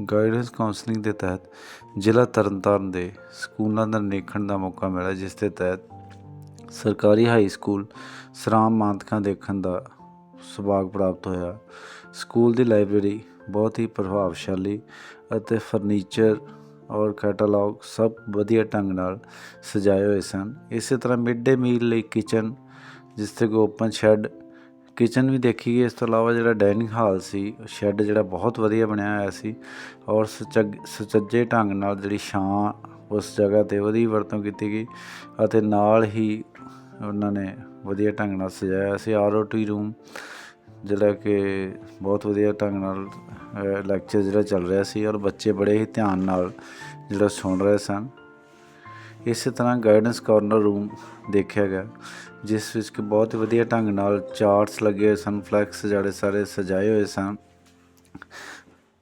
Guidance counselling ਦੇ ਤਹਿਤ ਜ਼ਿਲ੍ਹਾ ਤਰਨਤਾਰਨ ਦੇ ਸਕੂਲਾਂ ਦਾ ਨਿਰੀਖਣ ਦਾ ਮੌਕਾ ਮਿਲਿਆ, ਜਿਸ ਦੇ ਤਹਿਤ ਸਰਕਾਰੀ ਹਾਈ ਸਕੂਲ ਸਰਾਮ ਮਾਨਤਕਾਂ ਦੇਖਣ ਦਾ ਸੁਭਾਗ ਪ੍ਰਾਪਤ ਹੋਇਆ। ਸਕੂਲ ਦੀ ਲਾਇਬ੍ਰੇਰੀ ਬਹੁਤ ਹੀ ਪ੍ਰਭਾਵਸ਼ਾਲੀ ਅਤੇ ਫਰਨੀਚਰ ਔਰ ਕੈਟਾਲੌਗ ਸਭ ਵਧੀਆ ਢੰਗ ਨਾਲ ਸਜਾਏ ਹੋਏ ਸਨ। ਇਸੇ ਤਰ੍ਹਾਂ ਮਿਡ ਡੇ ਮੀਲ ਲਈ ਕਿਚਨ, ਜਿਸ ਤੇ ਕੋ ਓਪਨ ਸ਼ੈੱਡ ਕਿਚਨ ਵੀ ਦੇਖੀ ਗਈ ਇਸ ਤੋਂ ਇਲਾਵਾ ਜਿਹੜਾ ਡਾਈਨਿੰਗ ਹਾਲ ਸੀ, ਸ਼ੈੱਡ ਜਿਹੜਾ ਬਹੁਤ ਵਧੀਆ ਬਣਿਆ ਹੋਇਆ ਸੀ ਔਰ ਸੁਚੱਜ ਸੁਚੱਜੇ ਢੰਗ ਨਾਲ ਜਿਹੜੀ ਛਾਂ ਉਸ ਜਗ੍ਹਾ ਤੇ ਉਹਦੀ ਵਰਤੋਂ ਕੀਤੀ ਗਈ ਅਤੇ ਨਾਲ ਹੀ ਉਹਨਾਂ ਨੇ ਵਧੀਆ ਢੰਗ ਨਾਲ ਸਜਾਇਆ ਸੀ। ਆਰਓਟੀ ਰੂਮ ਜਿਹੜਾ ਕਿ ਬਹੁਤ ਵਧੀਆ ਢੰਗ ਨਾਲ ਲੈਕਚਰ ਜਿਹੜਾ ਚੱਲ ਰਿਹਾ ਸੀ ਔਰ ਬੱਚੇ ਬੜੇ ਹੀ ਧਿਆਨ ਨਾਲ ਜਿਹੜਾ ਸੁਣ ਰਹੇ ਸਨ। ਇਸੇ ਤਰ੍ਹਾਂ ਗਾਈਡੈਂਸ ਕਾਰਨਰ ਰੂਮ ਦੇਖਿਆ ਗਿਆ, ਜਿਸ ਵਿੱਚ ਕਿ ਬਹੁਤ ਵਧੀਆ ਢੰਗ ਨਾਲ ਚਾਰਟਸ ਲੱਗੇ ਹੋਏ ਸਨ ਫਲੈਕਸ ਜਿਹੜੇ ਸਾਰੇ ਸਜਾਏ ਹੋਏ ਸਨ।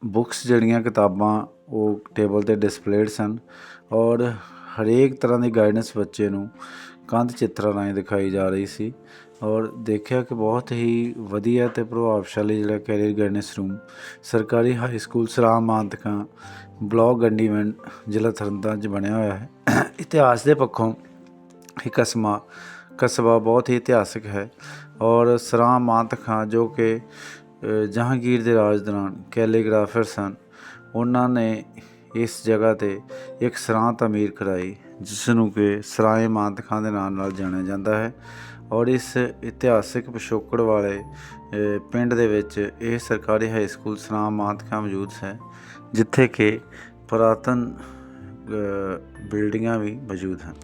ਬੁੱਕਸ ਜਿਹੜੀਆਂ ਕਿਤਾਬਾਂ, ਉਹ ਟੇਬਲ ਤੇ ਡਿਸਪਲੇਡ ਸਨ ਔਰ ਹਰੇਕ ਤਰ੍ਹਾਂ ਦੀ ਗਾਈਡੈਂਸ ਬੱਚੇ ਨੂੰ ਕੰਧ ਚਿੱਤਰਾਂ ਰਾਹੀਂ ਦਿਖਾਈ ਜਾ ਰਹੀ ਸੀ ਔਰ ਦੇਖਿਆ ਕਿ ਬਹੁਤ ਹੀ ਵਧੀਆ ਤੇ ਪ੍ਰਭਾਵਸ਼ਾਲੀ ਜਿਹੜਾ ਕੈਰੀਅਰ ਗਾਈਡੈਂਸ ਰੂਮ ਸਰਕਾਰੀ ਹਾਈ ਸਕੂਲ ਸਰਾਮ ਮਾਨਤਕਾਂ ਬਲਾਕ ਗੰਡੀਵਿੰਡ ਜ਼ਿਲ੍ਹਾ ਤਰਨਤਾਰਨ 'ਚ ਬਣਿਆ ਹੋਇਆ ਹੈ। ਇਤਿਹਾਸ ਦੇ ਪੱਖੋਂ ਇਹ ਕਸਮਾ, ਕਸਬਾ ਬਹੁਤ ਹੀ ਇਤਿਹਾਸਕ ਹੈ ਔਰ ਸਰਾਮ ਮਾਨਤਖਾਂ ਜੋ ਕਿ ਜਹਾਂਗੀਰ ਦੇ ਰਾਜ ਦੌਰਾਨ ਕੈਲੀਗ੍ਰਾਫਰ ਸਨ, ਉਹਨਾਂ ਨੇ ਇਸ ਜਗ੍ਹਾ ਤੇ ਇੱਕ ਸਰਾਂ ਤਾਮੀਰ ਕਰਾਈ ਜਿਸ ਨੂੰ ਕਿ ਸਰਾਏ ਮਾਨਤਖਾਂ ਦੇ ਨਾਮ ਨਾਲ ਜਾਣਿਆ ਜਾਂਦਾ ਹੈ ਔਰ ਇਸ ਇਤਿਹਾਸਿਕ ਪਿਛੋਕੜ ਵਾਲੇ ਪਿੰਡ ਦੇ ਵਿੱਚ ਇਹ ਸਰਕਾਰੀ ਹਾਈ ਸਕੂਲ ਸਰਾਮ ਮਾਨਤਖਾਂ ਮੌਜੂਦ ਹੈ, ਜਿੱਥੇ ਕਿ ਪੁਰਾਤਨ ਬਿਲਡਿੰਗਾਂ ਵੀ ਮੌਜੂਦ ਹਨ।